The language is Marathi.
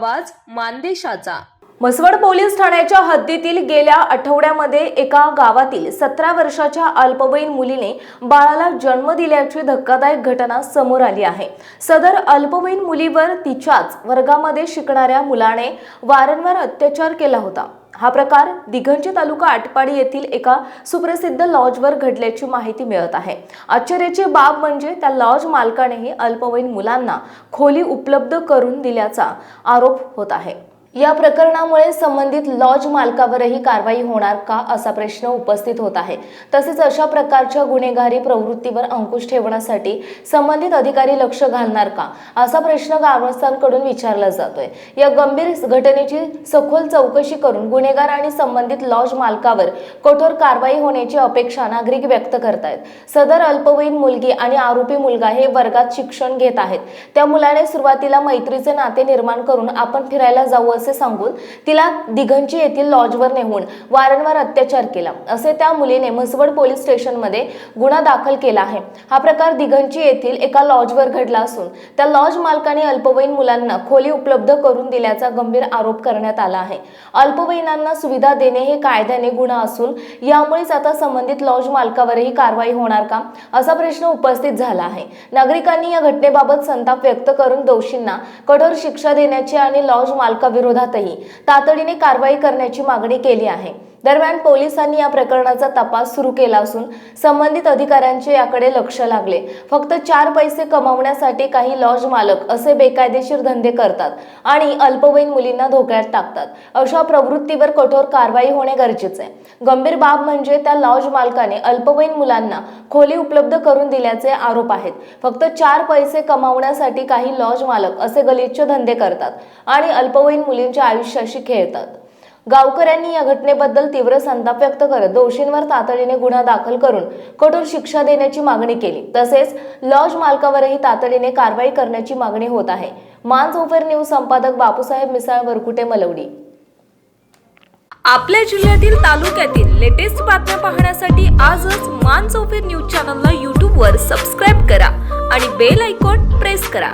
आवाज मानदेशाचा. म्हसवड पोलीस ठाण्याच्या हद्दीतील गेल्या आठवड्यामध्ये एका गावातील सतरा वर्षाच्या अल्पवयीन मुलीने बाळाला जन्म दिल्याची धक्कादायक घटना समोर आली आहे. सदर अल्पवयीन मुलीवर तिच्याच वर्गामध्ये शिकणाऱ्या मुलाने वारंवार अत्याचार केला होता. हा प्रकार दिघंची तालुका आटपाडी येथील एका सुप्रसिद्ध लॉजवर घडल्याची माहिती मिळत आहे. आश्चर्याची बाब म्हणजे त्या लॉज मालकानेही अल्पवयीन मुलांना खोली उपलब्ध करून दिल्याचा आरोप होत आहे. या प्रकरणामुळे संबंधित लॉज मालकावरही कारवाई होणार का असा प्रश्न उपस्थित होत आहे. तसेच अशा प्रकारच्या गुन्हेगारी प्रवृत्तीवर अंकुश ठेवण्यासाठी संबंधित अधिकारी लक्ष घालणार का असा प्रश्न ग्रामस्थांकडून विचारला जातोय. या गंभीर घटनेची सखोल चौकशी करून गुन्हेगार आणि संबंधित लॉज मालकावर कठोर कारवाई होण्याची अपेक्षा नागरिक व्यक्त करतायत. सदर अल्पवयीन मुलगी आणि आरोपी मुलगा हे वर्गात शिक्षण घेत आहेत. त्या मुलाने सुरुवातीला मैत्रीचे नाते निर्माण करून आपण फिरायला जाऊ असे सांगून तिला दिघंची येथील लॉजवर नेऊन वारंवार अत्याचार केला. असे त्या मुलीने म्हसवड पोलीस स्टेशनमध्ये गुन्हा दाखल केला आहे. हा प्रकार दिघंची येथील एका लॉजवर घडला असून त्या लॉज मालकाने अल्पवयीन मुलांना खोली उपलब्ध करून दिल्याचा गंभीर आरोप करण्यात आला आहे. अल्पवयीनांना सुविधा देणे हे कायद्याने गुन्हा असून यामुळेच आता संबंधित लॉज मालकावरही कारवाई होणार का? असा प्रश्न उपस्थित झाला आहे. नागरिकांनी या घटनेबाबत संताप व्यक्त करून दोषींना कठोर शिक्षा देण्याची आणि लॉज विरोधातही तातडीने कारवाई करण्याची मागणी केली आहे. दरम्यान पोलिसांनी या प्रकरणाचा तपास सुरू केला असून संबंधित अधिकाऱ्यांचे याकडे लक्ष लागले. फक्त चार पैसे कमावण्यासाठी काही लॉज मालक असे बेकायदेशीर धंदे करतात आणि अल्पवयीन मुलींना धोक्यात टाकतात. अशा प्रवृत्तीवर कठोर कारवाई होणे गरजेचे आहे. गंभीर बाब म्हणजे त्या लॉज मालकाने अल्पवयीन मुलांना खोली उपलब्ध करून दिल्याचे आरोप आहेत. फक्त चार पैसे कमावण्यासाठी काही लॉज मालक असे गलिच्छ धंदे करतात आणि अल्पवयीन मुलींच्या आयुष्याशी खेळतात. गावकऱ्यांनी या घटनेबद्दल तीव्र संताप व्यक्त करत दोषींवर तातडीने गुन्हा दाखल करून कठोर शिक्षा देण्याची मागणी केली. तसेच लॉज मालकावरही तातडीने कारवाई करण्याची मागणी होत आहे. मांस ओफेर न्यूज संपादक बापूसाहेब मिसाळ वरकुटे मलवडी. आपल्या जिल्ह्यातील तालुक्यातील लेटेस्ट बातम्या पाहण्यासाठी आजच मान ओफेर न्यूज चॅनलला यूट्यूबवर सबस्क्राईब करा आणि बेल आयकॉन प्रेस करा.